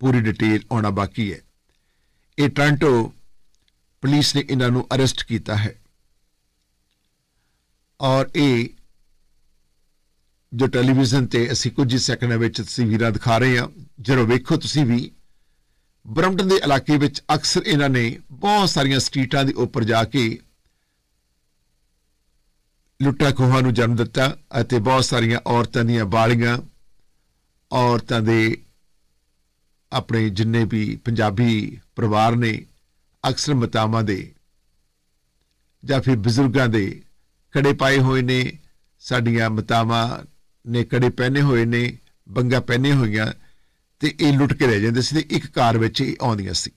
ਪੂਰੀ detail ਆਉਣਾ ਬਾਕੀ ਹੈ। ਇਹ ਟ੍ਰਾਂਟੋ ਪੁਲਿਸ ਨੇ ਇਹਨਾਂ ਨੂੰ ਅਰੈਸਟ ਕੀਤਾ ਹੈ। ਔਰ ਇਹ ਜੋ ਟੈਲੀਵਿਜ਼ਨ ਤੇ ਅਸੀਂ ਕੁਝ ਹੀ ਸੈਕਿੰਡਾਂ ਵਿੱਚ ਤਸਵੀਰਾਂ ਦਿਖਾ ਰਹੇ ਹਾਂ, ਜਦੋਂ ਵੇਖੋ ਤੁਸੀਂ ਵੀ ਬਰਮਟਨ ਦੇ ਇਲਾਕੇ ਵਿੱਚ ਅਕਸਰ ਇਹਨਾਂ ਨੇ ਬਹੁਤ ਸਾਰੀਆਂ ਸਟਰੀਟਾਂ ਦੇ ਉੱਪਰ ਜਾ ਕੇ ਲੁੱਟਾਂ ਖੋਹਾਂ ਨੂੰ ਜਨਮ ਦਿੱਤਾ ਅਤੇ ਬਹੁਤ ਸਾਰੀਆਂ ਔਰਤਾਂ ਦੀਆਂ ਬਾਲੀਆਂ ਔਰਤਾਂ ਦੇ ਆਪਣੇ ਜਿੰਨੇ ਵੀ ਪੰਜਾਬੀ ਪਰਿਵਾਰ ਨੇ, ਅਕਸਰ ਮਤਾਵਾਂ ਦੇ ਜਾਂ ਫਿਰ ਬਜ਼ੁਰਗਾਂ ਦੇ ਕੜੇ ਪਾਏ ਹੋਏ ਨੇ, ਸਾਡੀਆਂ ਮਤਾਵਾਂ ਨੇ ਕੜੇ ਪਹਿਨੇ ਹੋਏ ਨੇ, ਬੰਗਾ ਪਹਿਨੇ ਹੋਈਆਂ ਤੇ ਇਹ ਲੁੱਟ ਕੇ ਰਹਿ ਜਾਂਦੇ ਸੀ ਤੇ ਇੱਕ ਕਾਰ ਵਿੱਚ ਇਹ ਆਉਂਦੀਆਂ ਸੀ।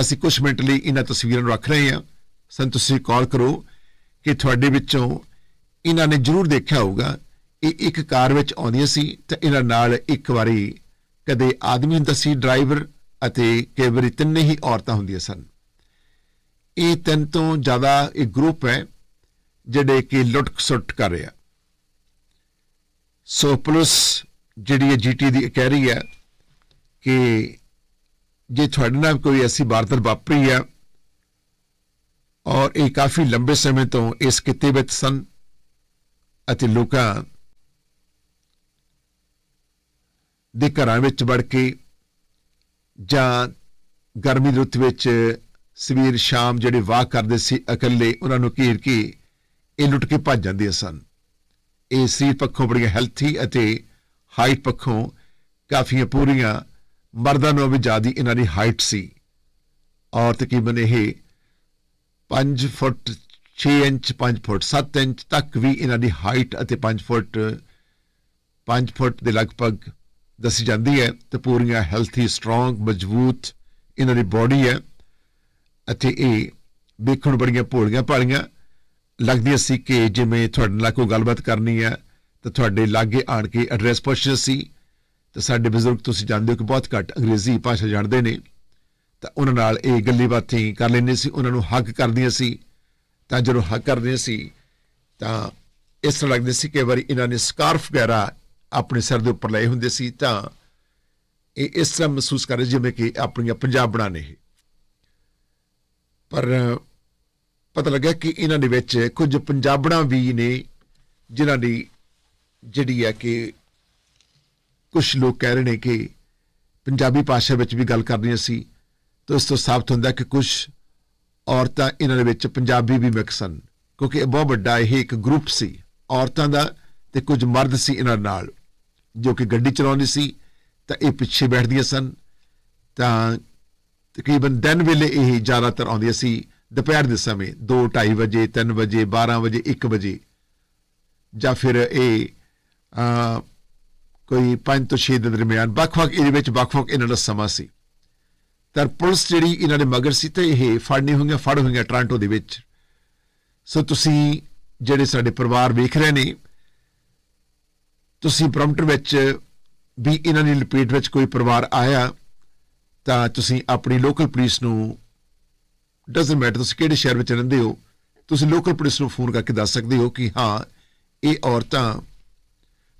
ਅਸੀਂ ਕੁਝ ਮਿੰਟ ਲਈ ਇਹਨਾਂ ਤਸਵੀਰਾਂ ਨੂੰ ਰੱਖ ਰਹੇ ਹਾਂ। ਸਾਨੂੰ ਤੁਸੀਂ ਕਾਲ ਕਰੋ ਕਿ ਤੁਹਾਡੇ ਵਿੱਚੋਂ ਇਹਨਾਂ ਨੇ ਜ਼ਰੂਰ ਦੇਖਿਆ ਹੋਊਗਾ, ਇਹ ਇੱਕ ਕਾਰ ਵਿੱਚ ਆਉਂਦੀਆਂ ਸੀ ਤੇ ਇਹਨਾਂ ਨਾਲ ਇੱਕ ਵਾਰੀ ਕਦੇ ਆਦਮੀ ਹੁੰਦਾ ਸੀ ਡਰਾਈਵਰ ਅਤੇ ਕਈ ਵਾਰੀ ਤਿੰਨੇ ਹੀ ਔਰਤਾਂ ਹੁੰਦੀਆਂ ਸਨ। ਇਹ ਤਿੰਨ ਤੋਂ ਜ਼ਿਆਦਾ ਇੱਕ ਗਰੁੱਪ ਹੈ ਜਿਹੜੇ ਕਿ ਲੁੱਟ ਸੁੱਟ ਕਰ ਰਿਹਾ ਸੋ ਪੁਲਿਸ ਜਿਹੜੀ ਹੈ ਜੀਟੀ ਦੀ ਇਹ ਕਹਿ ਰਹੀ ਹੈ ਕਿ ਜੇ ਤੁਹਾਡੇ ਨਾਲ ਕੋਈ ਐਸੀ ਵਾਰਦਾਤ ਵਾਪਰੀ ਹੈ ਔਰ ਇਹ ਕਾਫੀ ਲੰਬੇ ਸਮੇਂ ਤੋਂ ਇਸ ਕਿੱਤੇ ਵਿੱਚ ਸਨ ਅਤੇ ਲੋਕਾਂ ਦੇ ਘਰਾਂ ਵਿੱਚ ਵੜ ਕੇ ਜਾਂ ਗਰਮੀ ਦੀ ਰੁੱਤ ਵਿੱਚ ਸਵੇਰ ਸ਼ਾਮ ਜਿਹੜੇ ਵਾਹ ਕਰਦੇ ਸੀ ਇਕੱਲੇ, ਉਹਨਾਂ ਨੂੰ ਘੇਰ ਕੇ ਇਹ ਲੁੱਟ ਕੇ ਭੱਜ ਜਾਂਦੇ ਸਨ। ਇਹ ਸਰੀਰ ਪੱਖੋਂ ਬੜੀਆਂ ਹੈਲਥੀ ਅਤੇ ਹਾਈਟ ਪੱਖੋਂ ਕਾਫੀਆਂ ਪੂਰੀਆਂ ਮਰਦਾਂ ਨੂੰ ਵੀ ਜ਼ਿਆਦਾ ਇਹਨਾਂ ਦੀ ਹਾਈਟ ਸੀ। ਔਰ ਤਕਰੀਬਨ ਇਹ 5 ਫੁੱਟ 6 ਇੰਚ 5 ਫੁੱਟ 7 ਇੰਚ ਤੱਕ ਵੀ ਇਹਨਾਂ ਦੀ ਹਾਈਟ ਅਤੇ 5 ਫੁੱਟ 5 ਫੁੱਟ ਦੇ ਲਗਭਗ ਦੱਸੀ ਜਾਂਦੀ ਹੈ ਤੇ ਪੂਰੀਆਂ ਹੈਲਥੀ ਸਟਰੋਂਗ ਮਜ਼ਬੂਤ ਇਹਨਾਂ ਦੀ ਬਾਡੀ ਹੈ। ਅਤੇ ਇਹ ਵੇਖਣ ਬੜੀਆਂ ਭੋਲੀਆਂ ਭਾਲੀਆਂ ਲੱਗਦੀਆਂ ਸੀ ਕਿ ਜਿਵੇਂ ਤੁਹਾਡੇ ਨਾਲ ਕੋਈ ਗੱਲਬਾਤ ਕਰਨੀ ਹੈ, ਤਾਂ ਤੁਹਾਡੇ ਲਾਗੇ ਆਣ ਕੇ ਐਡਰੈਸ ਪੁੱਛਦੇ ਸੀ। ਤੇ ਸਾਡੇ ਬਜ਼ੁਰਗ ਤੁਸੀਂ ਜਾਣਦੇ ਹੋ ਕਿ ਬਹੁਤ ਘੱਟ ਅੰਗਰੇਜ਼ੀ ਭਾਸ਼ਾ ਜਾਣਦੇ ਨੇ। ਤਾਂ ਉਹਨਾਂ ਨਾਲ ਇਹ ਗੱਲੀ ਬਾਤਾਂ ਕਰ ਲੈਂਦੇ ਸੀ, ਉਹਨਾਂ ਨੂੰ ਹੱਕ ਕਰਦੀਆਂ ਸੀ। ਤਾਂ ਜਦੋਂ ਹੱਕ ਕਰਦੀਆਂ ਸੀ, ਤਾਂ ਇਸ ਤਰ੍ਹਾਂ ਲੱਗਦੇ ਸੀ ਕਿ ਵਾਰੀ ਇਹਨਾਂ ਨੇ ਸਕਾਰਫ ਵਗੈਰਾ ਆਪਣੇ ਸਿਰ ਦੇ ਉੱਪਰ ਲਏ ਹੁੰਦੇ ਸੀ, ਤਾਂ ਇਹ ਇਸ ਤਰ੍ਹਾਂ ਮਹਿਸੂਸ ਕਰ ਰਹੇ ਜਿਵੇਂ ਕਿ ਆਪਣੀਆਂ ਪੰਜਾਬਣਾ ਨੇ ਇਹ ਪਰ ਪਤਾ ਲੱਗਾ ਕਿ ਇਹਨਾਂ ਦੇ ਵਿੱਚ ਕੁਝ ਪੰਜਾਬਣਾ ਵੀ ਨੇ, ਜਿਨ੍ਹਾਂ ਦੀ ਜਿਹੜੀ ਹੈ ਕਿ ਕੁਝ ਲੋਕ ਕਹਿ ਰਹੇ ਨੇ ਕਿ ਪੰਜਾਬੀ ਭਾਸ਼ਾ ਵਿੱਚ ਵੀ ਗੱਲ ਕਰਨੀ ਸੀ, ਤਾਂ ਇਸ ਤੋਂ ਸਾਬਤ ਹੁੰਦਾ ਕਿ ਕੁਝ ਔਰਤਾਂ ਇਹਨਾਂ ਦੇ ਵਿੱਚ ਪੰਜਾਬੀ ਵੀ ਮਿਕਸ ਹਨ, ਕਿਉਂਕਿ ਇਹ ਬਹੁਤ ਵੱਡਾ ਇਹ ਇੱਕ ਗਰੁੱਪ ਸੀ। ਔਰਤਾਂ ਦਾ ਤੇ ਕੁਝ ਮਰਦ ਸੀ ਇਹਨਾਂ ਨਾਲ, ਜੋ ਕਿ ਗੱਡੀ ਚਲਾਉਂਦੇ ਸੀ, ਤਾਂ ਇਹ ਪਿੱਛੇ ਬੈਠਦੀਆਂ ਸਨ। ਤਾਂ ਤਕਰੀਬਨ ਦਿਨ ਵੇਲੇ ਇਹ ਜ਼ਿਆਦਾਤਰ ਆਉਂਦੀਆਂ ਸੀ। ਦੁਪਹਿਰ ਦੇ ਸਮੇਂ 2:30 ਵਜੇ 3 ਵਜੇ 12 ਵਜੇ 1 ਵਜੇ। ਜਾਂ ਫਿਰ ਇਹ ਕੋਈ 5 ਤੋਂ 6 ਦੇ ਦਰਮਿਆਨ। ਵੱਖ-ਵੱਖ ਇਹਦੇ ਵਿੱਚ ਵੱਖ-ਵੱਖ ਇਹਨਾਂ ਦਾ ਸਮਾਂ ਸੀ। ਤਾਂ ਪੁਲਿਸ ਜਿਹੜੀ ਇਹਨਾਂ ਦੇ ਮਗਰ ਸੀ, ਤੇ ਇਹ ਫੜਨੀ ਹੋਈਆਂ, ਫੜ ਹੋਈਆਂ ਟ੍ਰਾਂਟੋ ਦੇ ਵਿੱਚ। ਸੋ ਤੁਸੀਂ ਜਿਹੜੇ ਸਾਡੇ ਪਰਿਵਾਰ ਵੇਖ ਰਹੇ ਨੇ ਤੁਸੀਂ ਪ੍ਰੋਮਟਰ ਵਿੱਚ ਵੀ ਇਹਨਾਂ ਦੀ ਲਪੇਟ ਵਿੱਚ ਕੋਈ ਪਰਿਵਾਰ ਆਇਆ, ਤਾਂ ਤੁਸੀਂ ਆਪਣੀ ਲੋਕਲ ਪੁਲਿਸ ਨੂੰ ਡਸਨਟ ਮੈਟਰ ਤੁਸੀਂ ਕਿਹੜੇ ਸ਼ਹਿਰ ਵਿੱਚ ਰਹਿੰਦੇ ਹੋ, ਤੁਸੀਂ ਲੋਕਲ ਪੁਲਿਸ ਨੂੰ ਫੋਨ ਕਰਕੇ ਦੱਸ ਸਕਦੇ ਹੋ ਕਿ ਹਾਂ, ਇਹ ਔਰਤਾਂ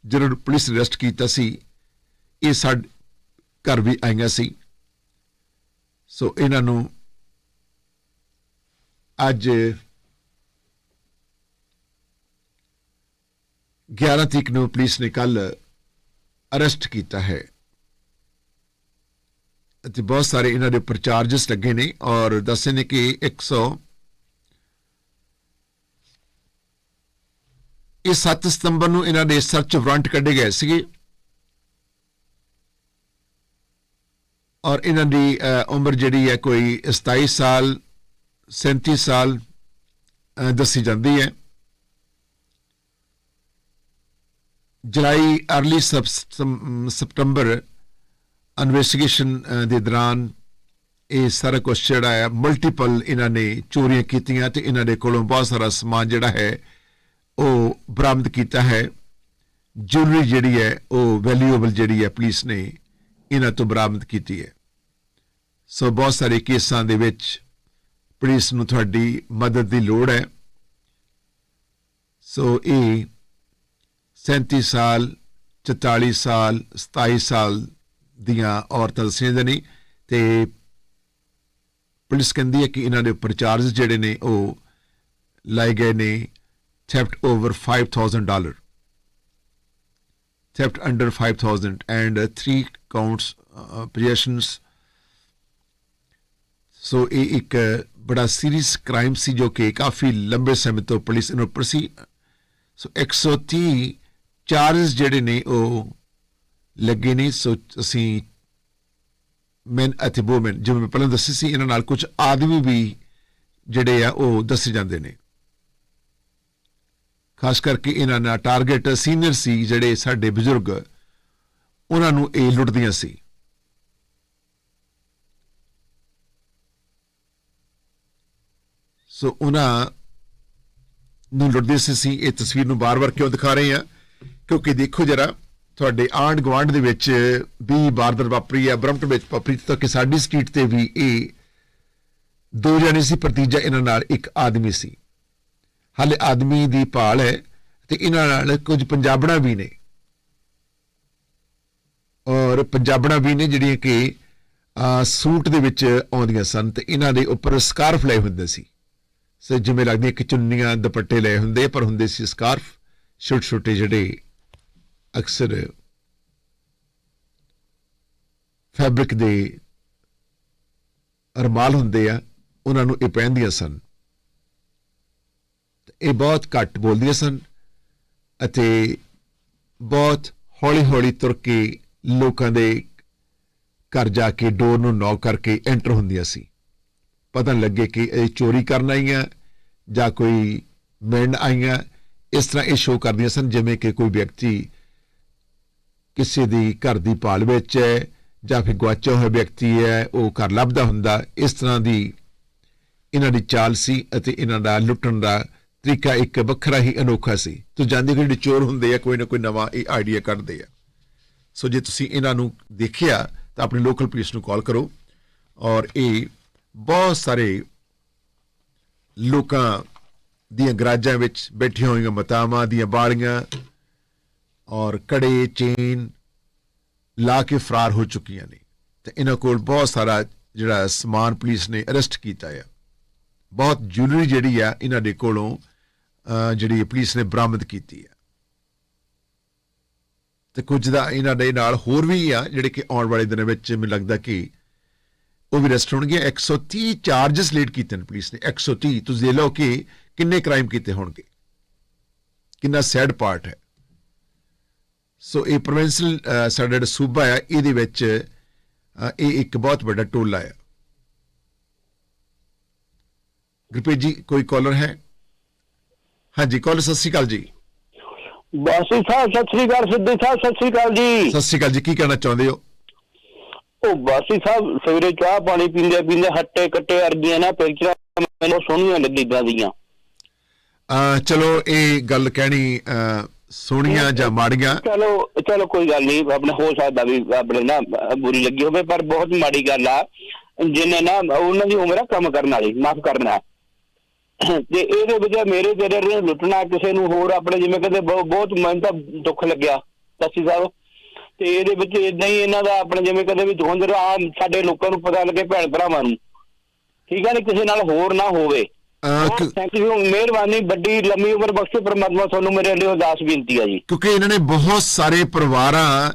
ਜਿਹਨਾਂ ਨੂੰ ਪੁਲਿਸ ਨੇ ਅਰੈਸਟ ਕੀਤਾ ਸੀ, ਇਹ ਸਾਡੇ, ਘਰ ਵੀ ਆਈਆਂ ਸੀ। ਸੋ ਇਹਨਾਂ ਨੂੰ ਅੱਜ 11 ਤਰੀਕ ਨੂੰ ਪੁਲਿਸ ਨੇ ਕੱਲ ਅਰੈਸਟ ਕੀਤਾ ਹੈ। ਅਤੇ ਬਹੁਤ ਸਾਰੇ ਇਹਨਾਂ ਦੇ ਉੱਪਰ ਚਾਰजेस ਲੱਗੇ ਨੇ ਔਰ ਦੱਸੇ ਨੇ ਕਿ 100 ਇਹ 7 ਸਤੰਬਰ ਨੂੰ ਇਹਨਾਂ ਦੇ ਸਰਚ ਵਾਰੰਟ ਕੱਢੇ ਗਏ ਸੀਗੇ। ਔਰ ਇਹਨਾਂ ਦੀ ਉਮਰ ਜਿਹੜੀ ਹੈ ਕੋਈ 27 ਸਾਲ 37 ਸਾਲ ਦੱਸੀ ਜਾਂਦੀ ਹੈ। ਜੁਲਾਈ ਅਰਲੀ ਸਪਟੰਬਰ ਇਨਵੈਸਟੀਗੇਸ਼ਨ ਦੇ ਦੌਰਾਨ ਇਹ ਸਾਰਾ ਕੁਝ ਜਿਹੜਾ ਹੈ ਮਲਟੀਪਲ ਇਹਨਾਂ ਨੇ ਚੋਰੀਆਂ ਕੀਤੀਆਂ ਤੇ ਇਹਨਾਂ ਦੇ ਕੋਲੋਂ ਬਹੁਤ ਸਾਰਾ ਸਮਾਨ ਜਿਹੜਾ ਹੈ, ਉਹ ਬਰਾਮਦ ਕੀਤਾ ਹੈ। ਜੁਲਰੀ ਜਿਹੜੀ ਹੈ, ਉਹ ਵੈਲਿਊਏਬਲ ਜਿਹੜੀ ਹੈ ਪੁਲਿਸ ਨੇ ਇਹਨਾਂ ਤੋਂ ਬਰਾਮਦ ਕੀਤੀ ਹੈ। ਸੋ ਬਹੁਤ ਸਾਰੇ ਕੇਸਾਂ ਦੇ ਵਿੱਚ ਪੁਲਿਸ ਨੂੰ ਤੁਹਾਡੀ ਮਦਦ ਦੀ ਲੋੜ ਹੈ। ਸੋ ਇਹ 37 ਸਾਲ 44 ਸਾਲ 27 ਸਾਲ ਦੀਆਂ ਔਰਤਾਂ ਦੱਸੀਆਂ ਜਾਂਦੀਆਂ ਨੇ ਤੇ ਪੁਲਿਸ ਕਹਿੰਦੀ ਹੈ ਕਿ ਇਹਨਾਂ ਦੇ ਉੱਪਰ ਚਾਰਜ ਜਿਹੜੇ ਨੇ ਉਹ ਲਾਏ ਗਏ ਨੇ theft over 5000 dollar theft under 5000 and uh, three counts uh, so ਇਹ ਇੱਕ ਬੜਾ ਸੀਰੀਅਸ ਕ੍ਰਾਈਮ ਸੀ ਜੋ ਕਿ ਕਾਫੀ ਲੰਬੇ ਸਮੇਂ ਤੋਂ ਪੁਲਿਸ ਨੂੰ ਉੱਪਰ ਸੀ। ਸੋ 130 ਚਾਰजेस ਜਿਹੜੇ ਨੇ ਉਹ ਲੱਗੇ ਨੇ, ਸੋ ਅਸੀਂ ਮੈਨ ਅਤੇ ਵੂਮਨ, ਜਿਵੇਂ ਮੈਂ ਪਹਿਲਾਂ ਦੱਸੀ ਸੀ, ਇਹਨਾਂ ਨਾਲ ਕੁਝ ਆਦਮੀ ਵੀ ਜਿਹੜੇ ਆ, ਉਹ ਦੱਸੇ ਜਾਂਦੇ ਨੇ। ਖਾਸ ਕਰਕੇ ਇਹਨਾਂ ਦਾ ਟਾਰਗੇਟ ਸੀਨੀਅਰ ਸੀ, ਜਿਹੜੇ ਸਾਡੇ ਬਜ਼ੁਰਗ, ਉਹਨਾਂ ਨੂੰ ਇਹ ਲੁੱਟਦੀਆਂ ਸੀ। ਸੋ ਉਹਨਾਂ ਨੂੰ ਲੁੱਟਦੇ ਸੀ ਸੀ ਇਹ ਤਸਵੀਰ ਨੂੰ ਬਾਰ-ਬਾਰ ਕਿਉਂ ਦਿਖਾ ਰਹੇ ਆ ਕਿਉਂਕਿ ਦੇਖੋ ਜਰਾ, ਤੁਹਾਡੇ ਆਂਡ ਗਵਾਂਡ ਦੇ ਵਿੱਚ ਵੀ ਵਾਰਦਾਤ ਵਾਪਰੀ ਆ ਬ੍ਰਮਟ ਵਿੱਚ ਵਾਪਰੀ, ਤਾਂ ਕਿ ਸਾਡੀ ਸਟਰੀਟ ਤੇ ਵੀ ਇਹ ਦੋ ਜਣੇ ਸੀ ਪ੍ਰਤੀਜਾ ਇਹਨਾਂ ਨਾਲ, ਇੱਕ ਆਦਮੀ ਸੀ। ਹਾਲੇ ਆਦਮੀ ਦੀ ਭਾਲ ਹੈ ਤੇ ਇਹਨਾਂ ਨਾਲ ਕੁਝ ਪੰਜਾਬਣਾ ਵੀ ਨੇ। ਔਰ ਪੰਜਾਬਣਾ ਵੀ ਨੇ ਜਿਹੜੀਆਂ ਕਿ ਸੂਟ ਦੇ ਵਿੱਚ ਆਉਂਦੀਆਂ ਸਨ ਤੇ ਇਹਨਾਂ ਦੇ ਉੱਪਰ ਸਕਾਰਫ ਲਏ ਹੁੰਦੇ ਸੀ। ਸੋ ਜਿਵੇਂ ਲੱਗਦੀਆਂ ਕਿ ਚੁੰਨੀਆਂ, ਦੁਪੱਟੇ ਲਏ ਹੁੰਦੇ ਪਰ ਹੁੰਦੇ ਸੀ ਸਕਾਰਫ ਛੋਟੇ ਛੋਟੇ ਜਿਹੜੇ ਅਕਸਰ ਫੈਬਰਿਕ ਦੇ ਅਰਮਾਲ ਹੁੰਦੇ ਆ, ਉਹਨਾਂ ਨੂੰ ਇਹ ਪਹਿਨਦੀਆਂ ਸਨ। ਇਹ ਬਹੁਤ ਘੱਟ ਬੋਲਦੀਆਂ ਸਨ ਅਤੇ ਬਹੁਤ ਹੌਲੀ-ਹੌਲੀ ਤੁਰ ਕੇ ਲੋਕਾਂ ਦੇ ਘਰ ਜਾ ਕੇ ਡੋਰ ਨੂੰ ਨੌਕ ਕਰਕੇ ਐਂਟਰ ਹੁੰਦੀਆਂ ਸੀ। ਪਤਾ ਨੀ ਲੱਗੇ ਕਿ ਇਹ ਚੋਰੀ ਕਰਨ ਆਈਆਂ ਜਾਂ ਕੋਈ ਮਿਲਣ ਆਈਆਂ। ਇਸ ਤਰ੍ਹਾਂ ਇਹ ਸ਼ੋਅ ਕਰਦੀਆਂ ਸਨ, ਜਿਵੇਂ ਕਿ ਕੋਈ ਵਿਅਕਤੀ ਕਿਸੇ ਦੀ ਘਰ ਦੀ ਭਾਲ ਵਿੱਚ ਹੈ ਜਾਂ ਫਿਰ ਗਵਾਚਿਆ ਹੋਇਆ ਵਿਅਕਤੀ ਹੈ, ਉਹ ਘਰ ਲੱਭਦਾ ਹੁੰਦਾ, ਇਸ ਤਰ੍ਹਾਂ ਦੀ ਇਹਨਾਂ ਦੀ ਚਾਲ ਸੀ ਅਤੇ ਇਹਨਾਂ ਦਾ ਲੁੱਟਣ ਦਾ ਤਰੀਕਾ ਇੱਕ ਵੱਖਰਾ ਹੀ ਅਨੋਖਾ ਸੀ। ਤੂੰ ਜਾਣਦੇ ਕਿ ਜਿਹੜੇ ਚੋਰ ਹੁੰਦੇ ਆ, ਕੋਈ ਨਾ ਕੋਈ ਨਵਾਂ ਇਹ ਆਈਡੀਆ ਕੱਢਦੇ ਆ। ਸੋ ਜੇ ਤੁਸੀਂ ਇਹਨਾਂ ਨੂੰ ਦੇਖਿਆ, ਤਾਂ ਆਪਣੀ ਲੋਕਲ ਪੁਲਿਸ ਨੂੰ ਕਾਲ ਕਰੋ ਔਰ ਇਹ ਬਹੁਤ ਸਾਰੇ ਲੋਕਾਂ ਦੀਆਂ ਗਰਾਜਾਂ ਵਿੱਚ ਬੈਠੀਆਂ ਹੋਈਆਂ ਮਤਾਵਾਂ ਦੀਆਂ ਬਾੜੀਆਂ ਔਰ ਕੜੇ, ਚੇਨ ਲਾ ਕੇ ਫਰਾਰ ਹੋ ਚੁੱਕੀਆਂ ਨੇ। ਤੇ ਇਹਨਾਂ ਕੋਲ ਬਹੁਤ ਸਾਰਾ ਜਿਹੜਾ ਸਮਾਨ ਪੁਲਿਸ ਨੇ ਅਰੈਸਟ ਕੀਤਾ ਆ। ਬਹੁਤ ਜੁਐਲਰੀ ਜਿਹੜੀ ਆ ਇਹਨਾਂ ਦੇ ਕੋਲੋਂ ਜਿਹੜੀ ਪੁਲਿਸ ਨੇ ਬਰਾਮਦ ਕੀਤੀ ਆ। ਤੇ ਕੁਝ ਦਾ ਇਹਨਾਂ ਦੇ ਨਾਲ ਹੋਰ ਵੀ ਆ, ਜਿਹੜੇ ਕਿ ਆਉਣ ਵਾਲੇ ਦਿਨਾਂ ਵਿੱਚ ਮੈਨੂੰ ਲੱਗਦਾ ਕਿ ਉਹ ਵੀ ਅਰੈਸਟ ਹੋਣਗੇ 130 ਚਾਰजेस ਲੇਟ ਕੀਤੇ ਨੇ ਪੁਲਿਸ ਨੇ। 130 ਤੁਸੀਂ ਦੇਖ ਲਓ ਕਿ ਕਿੰਨੇ ਕ੍ਰਾਈਮ ਕੀਤੇ ਹੋਣਗੇ। ਕਿੰਨਾ ਸੈਡ ਪਾਰਟ ਹੈ। ਸੋ ਇਹ ਪ੍ਰੋਵਿੰਸ਼ਲ ਸਾਡਾ ਜਿਹੜਾ ਸੂਬਾ ਆ ਇਹਦੇ ਵਿੱਚ ਇਹ ਇੱਕ ਬਹੁਤ ਵੱਡਾ ਟੋਲਾ ਹੈ ਗੁਰਪ੍ਰੀਤ ਜੀ ਕੋਈ ਕਾਲਰ ਹੈ? ਹਾਂਜੀ ਕਾਲਰ ਸਤਿ ਸ਼੍ਰੀ ਅਕਾਲ ਜੀ। ਬਾਸੀ ਸਾਹਿਬ ਸਤਿ ਸ੍ਰੀ ਅਕਾਲ ਸਿੱਧੂ ਸਾਹਿਬ ਸਤਿ ਸ੍ਰੀ ਅਕਾਲ ਜੀ। ਸਤਿ ਸ਼੍ਰੀ ਅਕਾਲ ਜੀ ਕੀ ਕਹਿਣਾ ਚਾਹੁੰਦੇ ਹੋ? ਉਹ ਬਾਸੀ ਸਾਹਿਬ ਸਵੇਰੇ ਚਾਹ ਪਾਣੀ ਪੀਂਦੇ ਪੀਂਦੇ ਹੱਟੇ ਕੱਟੇ ਅਰਗੀਆਂ ਨਾ ਪਿਕਚਰਾਂ ਮੈਨੂੰ ਸੋਹਣੀਆਂ ਲੱਗੀਆਂ ਦੀਆਂ। ਅਹ, ਚਲੋ ਇਹ ਗੱਲ ਕਹਿਣੀ ਸੋਹਣੀਆਂ ਜਾਂ ਮਾੜੀਆਂ? ਚਲੋ ਚਲੋ ਕੋਈ ਗੱਲ ਨਹੀਂ ਆਪਣੇ ਹੋ ਸਕਦਾ ਵੀ ਆਪਣੇ ਨਾ ਬੁਰੀ ਲੱਗੀ ਹੋਵੇ ਪਰ ਬਹੁਤ ਮਾੜੀ ਗੱਲ ਆ। ਜਿਹਨੇ ਨਾ ਉਹਨਾਂ ਦੀ ਉਮਰ ਆ ਕੰਮ ਕਰਨ ਵਾਲੀ ਮਾਫ ਕਰਨਾ। ਤੇ ਇਹਦੇ ਵਿੱਚ ਮੇਰੇ ਤੇਰੇ ਨੂੰ ਲੁੱਟਣਾ ਕਿਸੇ ਨੂੰ ਹੋਰ ਆਪਣੇ ਜਿਵੇਂ ਕਹਿੰਦੇ ਬਹੁ- ਬਹੁਤ ਮੈਨੂੰ ਤਾਂ ਦੁੱਖ ਲੱਗਿਆ ਸੱਚੀ ਸਾਹਿਬ। ਤੇ ਇਹਦੇ ਵਿੱਚ ਇਦਾਂ ਹੀ ਇਹਨਾਂ ਦਾ ਆਪਣੇ ਜਿਵੇਂ ਕਹਿੰਦੇ ਵੀ ਧੁੰਦ ਆ ਸਾਡੇ ਲੋਕਾਂ ਨੂੰ ਪਤਾ ਲੱਗੇ ਭੈਣ ਭਰਾਵਾਂ ਨੂੰ। ਠੀਕ ਹੈ ਨੀ ਕਿਸੇ ਨਾਲ ਹੋਰ ਨਾ ਹੋਵੇ। ਥੈਂਕ ਯੂ ਮਿਹਰਬਾਨੀ ਵੱਡੀ ਲੰਮੀ ਉਮਰ ਬਖਸ਼ੇ ਪ੍ਰਮਾਤਮਾ ਤੁਹਾਨੂੰ ਮੇਰੇ ਲਈ ਅਰਦਾਸ ਬੇਨਤੀ ਆ ਜੀ। ਕਿਉਂਕਿ ਇਹਨਾਂ ਨੇ ਬਹੁਤ ਸਾਰੇ ਪਰਿਵਾਰਾਂ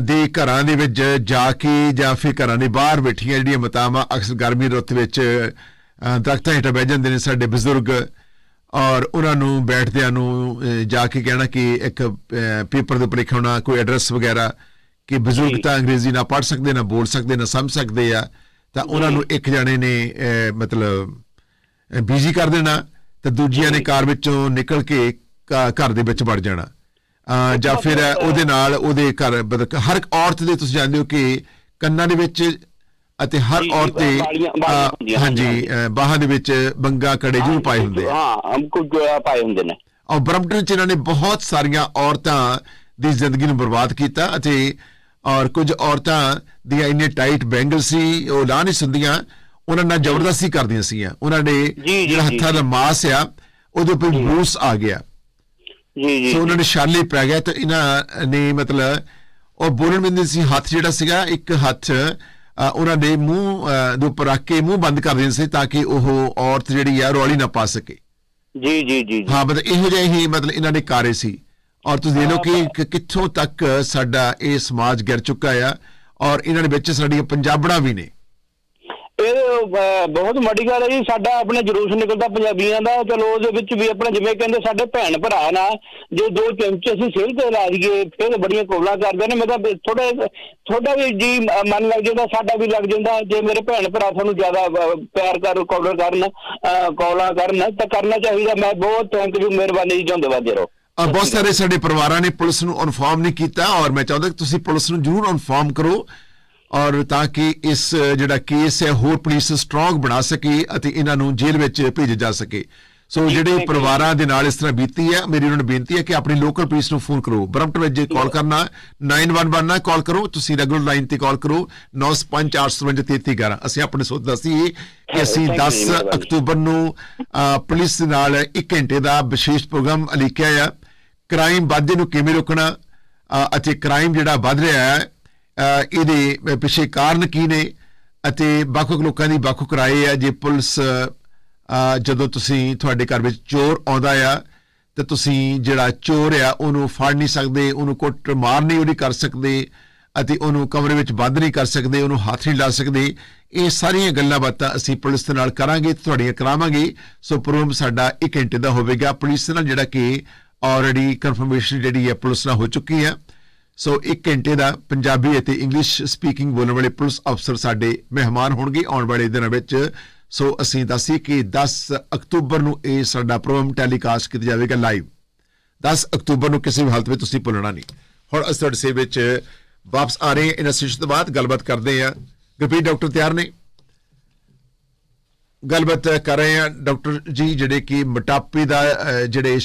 ਦੇ ਘਰਾਂ ਦੇ ਵਿੱਚ ਜਾ ਕੇ ਜਾਂ ਫਿਰ ਘਰਾਂ ਦੇ ਬਾਹਰ ਬੈਠੀਆਂ ਜਿਹੜੀਆਂ ਮਤਾਵਾਂ ਅਕਸਰ ਗਰਮੀ ਰੁੱਤ ਵਿੱਚ ਦਰਖਤਾਂ ਹੇਠ ਬਹਿ ਜਾਂਦੇ ਨੇ ਸਾਡੇ ਬਜ਼ੁਰਗ ਔਰ ਉਹਨਾਂ ਨੂੰ ਬੈਠਦਿਆਂ ਨੂੰ ਜਾ ਕੇ ਕਹਿਣਾ ਕਿ ਇੱਕ ਪੇਪਰ ਦੇ ਉੱਪਰ ਲਿਖਣਾ ਕੋਈ ਐਡਰੈਸ ਵਗੈਰਾ ਕਿ ਬਜ਼ੁਰਗ। ਤਾਂ ਅੰਗਰੇਜ਼ੀ ਨਾ ਪੜ੍ਹ ਸਕਦੇ ਨਾ ਬੋਲ ਸਕਦੇ ਨਾ ਸਮਝ ਸਕਦੇ ਆ। ਤਾਂ ਉਹਨਾਂ ਨੂੰ ਇੱਕ ਜਣੇ ਨੇ ਮਤਲਬ ਬਿਜ਼ੀ ਕਰ ਦੇਣਾ ਤੇ ਦੂਜੀਆਂ ਨੇ ਕਾਰ ਵਿੱਚੋਂ ਨਿਕਲ ਕੇ ਘਰ ਦੇ ਵਿੱਚ ਵੜ ਜਾਣਾ। ਜਾਂ ਫਿਰ ਉਹਦੇ ਨਾਲ ਉਹਦੇ ਘਰ ਹਰ ਇੱਕ ਔਰਤ ਦੇ ਤੁਸੀਂ ਜਾਣਦੇ ਹੋ ਕਿ ਕੰਨਾਂ ਦੇ ਵਿੱਚ ਅਤੇ ਹਰ ਜੀ, ਜੀ, ਔਰਤ ਦੇ ਹਾਂਜੀ ਬਾਹਾਂ ਦੇ ਵਿੱਚ ਬੰਗਾ ਕੜੇ ਜ਼ਰੂਰ ਪਾਏ ਹੁੰਦੇ ਆ। ਹਾਂ ਕੁਝ ਪਾਏ ਹੁੰਦੇ ਨੇ। ਔਰ ਬਰਮਟਨ ਚ ਇਹਨਾਂ ਨੇ ਬਹੁਤ ਸਾਰੀਆਂ ਔਰਤਾਂ ਦੀ ਜ਼ਿੰਦਗੀ ਨੂੰ ਬਰਬਾਦ ਕੀਤਾ ਅਤੇ ਔਰ ਕੁਝ ਔਰਤਾਂ ਦੀਆਂ ਇੰਨੇ ਟਾਈਟ ਬੈਂਗਲ ਸੀ ਉਹ ਲਾ ਨਹੀਂ ਸੁੰਦੀਆਂ ਉਹਨਾਂ ਨਾਲ ਜ਼ਬਰਦਸਤੀ ਕਰਦੀਆਂ ਸੀਆਂ ਉਹਨਾਂ ਦੇ ਜਿਹੜਾ ਹੱਥਾਂ ਦਾ ਮਾਸ ਆ ਉਹਦੇ ਉੱਪਰ ਬੂਸ ਆ ਗਿਆ। ਜੀ ਜੀ ਸੋ ਉਹਨਾਂ ਨੇ ਛਾਲੇ ਪੈ ਗਿਆ ਤੇ ਇਹਨਾਂ ਨੇ ਮਤਲਬ ਔਰ ਬੋਲਣ ਬਿੰਦੀ ਸੀ ਹੱਥ ਜਿਹੜਾ ਸੀਗਾ ਇੱਕ ਹੱਥ ਉਹਨਾਂ ਦੇ ਮੂੰਹ ਦੇ ਉੱਪਰ ਰੱਖ ਕੇ ਮੂੰਹ ਬੰਦ ਕਰ ਦਿੰਦੇ ਸੀ ਤਾਂ ਕਿ ਉਹ ਔਰਤ ਜਿਹੜੀ ਆ ਰੌਲੀ ਨਾ ਪਾ ਸਕੇ। ਜੀ ਜੀ ਜੀ ਹਾਂ ਮਤਲਬ ਇਹੋ ਜਿਹੇ ਹੀ ਮਤਲਬ ਇਹਨਾਂ ਦੇ ਕਾਰੇ ਸੀ। ਔਰ ਤੁਸੀਂ ਦੇਖ ਲਓ ਕਿ ਕਿੱਥੋਂ ਤੱਕ ਸਾਡਾ ਇਹ ਸਮਾਜ ਗਿਰ ਚੁੱਕਾ ਆ। ਔਰ ਇਹਨਾਂ ਦੇ ਵਿੱਚ ਸਾਡੀਆਂ ਪੰਜਾਬੜਾਂ ਵੀ ਨੇ। ਇਹ ਅਹ, ਬਹੁਤ ਮਾੜੀ ਗੱਲ ਹੈ ਜੀ ਸਾਡਾ ਆਪਣੇ ਜਲੂਸ ਨਿਕਲਦਾ ਪੰਜਾਬੀਆਂ ਦਾ ਚਲੋ ਉਹਦੇ ਵਿੱਚ ਵੀ ਆਪਣਾ ਜਿਵੇਂ ਕਹਿੰਦੇ ਸਾਡੇ ਭੈਣ ਭਰਾ ਨਾ ਜੇ ਦੋ ਚਮਚੇ ਅਸੀਂ ਸਿਰ ਤੇ ਲਾ ਦਈਏ ਫਿਰ ਬੜੀਆਂ ਕੋਲਾ ਕਰਦੇ ਨੇ ਮੈਂ ਤਾਂ ਥੋੜਾ ਥੋੜਾ ਵੀ ਜੀ ਮ- ਮਨ ਲੱਗ ਜਾਂਦਾ ਸਾਡਾ ਵੀ ਲੱਗ ਜਾਂਦਾ ਜੇ ਮੇਰੇ ਭੈਣ ਭਰਾ ਸਾਨੂੰ ਜ਼ਿਆਦਾ ਅਹ, ਪਿਆਰ ਕਰ ਕੌਲਰ ਕਰਨ ਅਹ, ਕੌਲਾ ਕਰਨ ਤਾਂ ਕਰਨਾ ਚਾਹੀਦਾ ਮੈਂ ਬਹੁਤ ਥੈਂਕ ਯੂ ਮਿਹਰਬਾਨੀ ਜੀ ਜਾਂਦੇ ਵਾਜੇ ਰਹੋ ਔਰ ਬਹੁਤ ਸਾਰੇ ਸਾਡੇ ਪਰਿਵਾਰਾਂ ਨੇ ਪੁਲਿਸ ਨੂੰ ਇਨਫਾਰਮ ਨਹੀਂ ਕੀਤਾ ਔਰ ਮੈਂ ਚਾਹੁੰਦਾ ਕਿ ਤੁਸੀਂ ਪੁਲਿਸ ਨੂੰ ਜਰੂਰ ਇਨਫਾਰਮ ਕਰੋ। ਔਰ ਤਾਂ ਕਿ ਇਸ ਜਿਹੜਾ ਕੇਸ ਹੈ ਹੋਰ ਪੁਲਿਸ ਸਟਰੋਂਗ ਬਣਾ ਸਕੇ ਅਤੇ ਇਹਨਾਂ ਨੂੰ ਜੇਲ੍ਹ ਵਿੱਚ ਭੇਜਿਆ ਜਾ ਸਕੇ। ਸੋ ਜਿਹੜੇ ਪਰਿਵਾਰਾਂ ਦੇ ਨਾਲ ਇਸ ਤਰ੍ਹਾਂ ਬੀਤੀ ਹੈ ਮੇਰੀ ਉਹਨਾਂ ਨੂੰ ਬੇਨਤੀ ਹੈ ਕਿ ਆਪਣੀ ਲੋਕਲ ਪੁਲਿਸ ਨੂੰ ਫੋਨ ਕਰੋ। ਬਰਮਟਨ ਵਿੱਚ ਕਾਲ ਕਰਨਾ 911 ਨਾਲ ਕਾਲ ਕਰੋ ਤੁਸੀਂ ਰੈਗੂਲਰ ਲਾਈਨ ਤੇ ਕਾਲ ਕਰੋ 9545533311 ਅਸੀਂ ਆਪਣੇ ਸੋਚ ਦੱਸੀਏ ਕਿ ਅਸੀਂ Thank you 10 ਜੀ, ਮਿਹਰਬਾਨੀ। ਅਕਤੂਬਰ ਨੂੰ ਪੁਲਿਸ ਦੇ ਨਾਲ 1 ਘੰਟੇ ਦਾ ਵਿਸ਼ੇਸ਼ ਪ੍ਰੋਗਰਾਮ ਅਲੀਕਿਆ ਆ। ਕ੍ਰਾਈਮ ਵਾਧੇ ਨੂੰ ਕਿਵੇਂ ਰੋਕਣਾ ਅਤੇ ਕ੍ਰਾਈਮ ਜਿਹੜਾ ਵੱਧ ਰਿਹਾ ਹੈ ਇਹਦੇ ਪਿੱਛੇ ਕਾਰਨ ਕੀ ਨੇ ਅਤੇ ਵੱਖ-ਵੱਖ ਲੋਕਾਂ ਦੀ ਵੱਖ ਵੱਖ ਰਾਏ ਹੈ। ਜੇ ਪੁਲਿਸ ਜਦੋਂ ਤੁਸੀਂ ਤੁਹਾਡੇ ਘਰ ਵਿੱਚ ਚੋਰ ਆਉਂਦਾ ਆ, ਤੇ ਤੁਸੀਂ ਜਿਹੜਾ ਚੋਰ ਆ, ਉਹਨੂੰ ਫੜ ਨਹੀਂ ਸਕਦੇ, ਉਹਨੂੰ ਕੁੱਟ ਮਾਰ ਨਹੀਂ ਉਹਦੀ ਕਰ ਸਕਦੇ ਅਤੇ ਉਹਨੂੰ ਕਮਰੇ ਵਿੱਚ ਬੰਦ ਨਹੀਂ ਕਰ ਸਕਦੇ, ਉਹਨੂੰ ਹੱਥ ਨਹੀਂ ਲਾ ਸਕਦੇ। ਇਹ ਸਾਰੀਆਂ ਗੱਲਾਂ ਬਾਤਾਂ ਅਸੀਂ ਪੁਲਿਸ ਦੇ ਨਾਲ ਕਰਾਂਗੇ ਤੇ ਤੁਹਾਡੀਆਂ ਕਰਾਵਾਂਗੇ। ਸੋ ਪ੍ਰੋਗਰਾਮ ਸਾਡਾ 1 ਘੰਟੇ ਦਾ ਹੋਵੇਗਾ। ਪੁਲਿਸ ਨਾਲ ਜਿਹੜਾ ਕਿ ਆਲਰੇਡੀ ਕਨਫਰਮੇਸ਼ਨ ਜਿਹੜੀ ਹੈ, ਪੁਲਿਸ ਨਾਲ ਹੋ ਚੁੱਕੀ ਹੈ। ਸੋ 1 ਘੰਟੇ ਦਾ ਪੰਜਾਬੀ ਅਤੇ ਇੰਗਲਿਸ਼ ਸਪੀਕਿੰਗ ਬੋਲਣ ਵਾਲੇ ਪੁਲਿਸ ਅਫਸਰ ਸਾਡੇ ਮਹਿਮਾਨ ਹੋਣਗੇ ਆਉਣ ਵਾਲੇ ਦਿਨਾਂ ਵਿੱਚ। ਸੋ ਅਸੀਂ ਦੱਸੀਏ ਕਿ 10 ਅਕਤੂਬਰ ਨੂੰ ਇਹ ਸਾਡਾ ਪ੍ਰੋਗਰਾਮ ਟੈਲੀਕਾਸਟ ਕੀਤਾ ਜਾਵੇਗਾ ਲਾਈਵ 10 ਅਕਤੂਬਰ ਨੂੰ ਕਿਸੇ ਵੀ ਹਾਲਤ ਵਿੱਚ ਤੁਸੀਂ ਭੁੱਲਣਾ ਨਹੀਂ। ਹੁਣ ਅਸੀਂ ਤੁਹਾਡੇ ਸੇਵਾ ਵਿੱਚ ਵਾਪਸ ਆ ਰਹੇ ਇਹਨਾਂ ਸੈਸ਼ਨ ਤੋਂ ਬਾਅਦ ਗੱਲਬਾਤ ਕਰਦੇ ਹਾਂ। ਗੁਰਪ੍ਰੀਤ, ਡਾਕਟਰ ਤਿਆਰ ਨੇ? ਗੱਲਬਾਤ ਕਰ ਰਹੇ ਹਾਂ ਡਾਕਟਰ ਜੀ, ਜਿਹੜੇ ਕਿ ਮੋਟਾਪੇ ਦਾ ਜਿਹੜੇ